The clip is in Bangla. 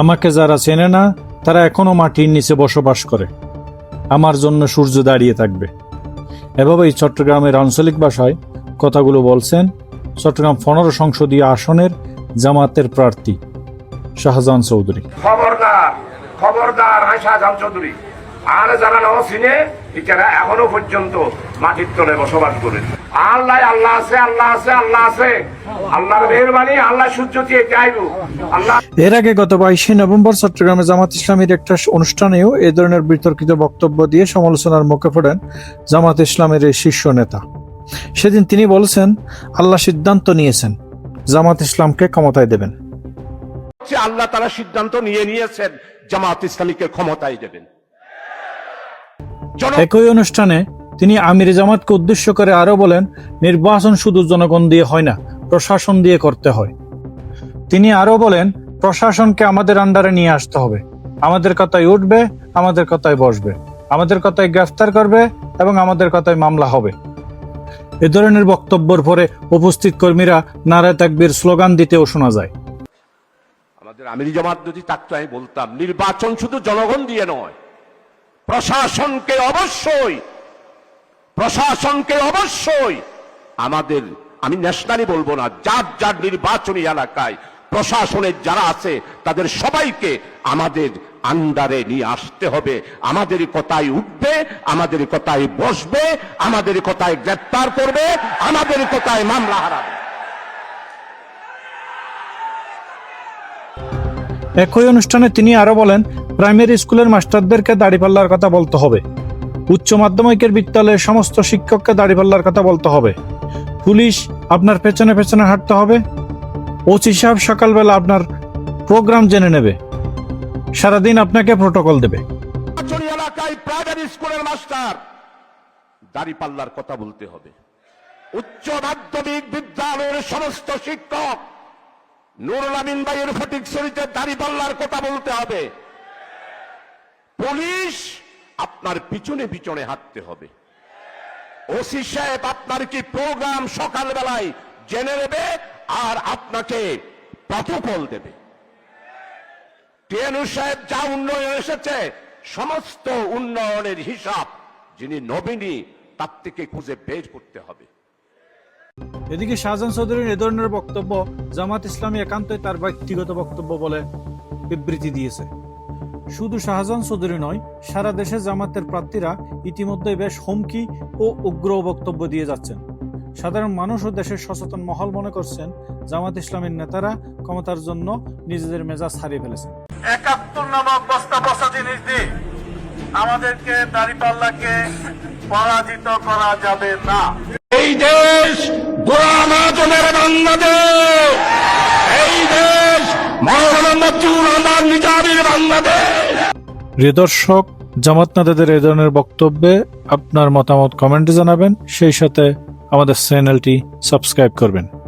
আমাকে যারা চেনে না, তারা এখনও মাটির নিচে বসবাস করে। আমার জন্য সূর্য দাঁড়িয়ে থাকবে। এভাবেই চট্টগ্রামের আঞ্চলিক ভাষায় কথাগুলো বলছেন চট্টগ্রাম পনেরো সংসদীয় আসনের জামাতের প্রার্থী শাহজাহান চৌধুরী। খবরদার খবরদার জাম চৌধুরী। আর যারা নাও চিনে এখনও পর্যন্ত মাটির তলে বসবাস করে আল্লাহ আল্লাহ আছে আল্লাহ আছে আল্লাহ আছে। আল্লাহর মেহরবানি আল্লাহ সূর্য দিয়ে চাইব। আল্লাহ এর আগে গত বাইশে নভেম্বর চট্টগ্রামে জামাত ইসলামীর একটা অনুষ্ঠানেও এ ধরনের বিতর্কিত বক্তব্য দিয়ে সমালোচনার মুখে পড়েন জামাত ইসলামের এই শীর্ষ নেতা। সেদিন তিনি বলেছেন আল্লাহ সিদ্ধান্ত নিয়েছেন জামাত ইসলামকে ক্ষমতায় দেবেন। হচ্ছে আল্লাহ তারা সিদ্ধান্ত নিয়ে নিয়েছেন জামাত ইসলামীকে ক্ষমতায় দেবেন। একই অনুষ্ঠানে তিনি আমির জামাতকে উদ্দেশ্য করে আরও বলেন, নির্বাচন শুধু জনগণ দিয়ে হয় না, প্রশাসন দিয়ে করতে হয়। তিনি আরও বলেন, প্রশাসনকে আমাদের আন্ডারে নিয়ে আসতে হবে। আমাদের কথায় উঠবে, আমাদের কথায় বসবে। আমাদের কথায় গ্রেফতার করবে এবং আমাদের কথায় মামলা হবে। এ ধরনের বক্তব্যের পরে উপস্থিত কর্মীরা নারায় তাকবীর স্লোগান দিতেও শোনা যায়। আমাদের আমিরি জামাত যদি থাকতো, আমি বলতাম, নির্বাচন শুধু জনগণ দিয়ে নয়, প্রশাসনকে অবশ্যই প্রশাসনকে অবশ্যই আমাদের, আমি ন্যাশনালি বলব না, যার যার নির্বাচনী এলাকায় প্রশাসনের যারা আছে, তাদের সবাইকে আমাদের আন্ডারে নিয়ে আসতে হবে। আমাদের কথায় উঠবে, আমাদের কথায় বসবে, আমাদের কথায় গ্রেপ্তার করবে, আমাদের কথায় মামলা হারাবে। একই অনুষ্ঠানে তিনি আরও বলেন প্রাইমারি স্কুলের মাস্টারদেরকে দাড়িপাল্লার কথা বলতে হবে। উচ্চ মাধ্যমিকের বিদ্যালয়ের সমস্ত শিক্ষককে দাড়িপাল্লার কথা বলতে হবে। পুলিশ আপনার পেছনে পেছনে হাঁটতে হবে। ওসি সাহেব সকালবেলা আপনার প্রোগ্রাম জেনে নেবে। সারাদিন আপনাকে প্রোটোকল দেবে। এলাকায় প্রাইমারি স্কুলের মাস্টার, দাড়ি পাল্লার কথা বলতে হবে। উচ্চ মাধ্যমিক বিদ্যালয়ের সমস্ত শিক্ষক, নুরুল আমিন ভাইয়ের ফটিক শরীতে দাড়ি পাল্লার কথা বলতে হবে। পুলিশ আপনার পিছনে পিছনে হাঁটতে হবে। ওসি সাহেব, আপনার কি প্রোগ্রাম সকালবেলায় জেনে নেবে আর আপনাকে প্রটোকল দেবে? টিএনু সাহেব, যা উন্নয়ন এসেছে, সমস্ত উন্নয়নের হিসাব যিনি নবীনী তার থেকে খুঁজে বের করতে হবে। এদিকে শাহজাহান চৌধুরীর এ ধরনের বক্তব্য জামাত ইসলামী একান্তই তার ব্যক্তিগত বক্তব্য বলে বিবৃতি দিয়েছে। শুধু শাহজাহান চৌধুরী নয় সারা দেশে জামাতের প্রার্থীরা ইতিমধ্যে বেশ হুমকি ও উগ্র বক্তব্য দিয়ে যাচ্ছেন। সাধারণ মানুষ ও দেশের সচেতন মহল মনে করছেন জামাত ইসলামের নেতারা ক্ষমতার জন্য নিজেদের মেজাজ হারিয়ে ফেলেছেন। একাত্তর নামক বস্তা বস্তা জিনিস দিয়ে আমাদেরকে দাঁড়িপাল্লাকে পরাজিত করা যাবে না। এই দেশ গোলাম আজমের বাংলাদেশ। এই দেশ মৌলানা মতিউর রহমান দর্শক, জামাত নেতাদের এ ধরনের বক্তব্যে আপনার মতামত কমেন্টে জানাবেন, সেই সাথে আমাদের চ্যানেলটি সাবস্ক্রাইব করবেন।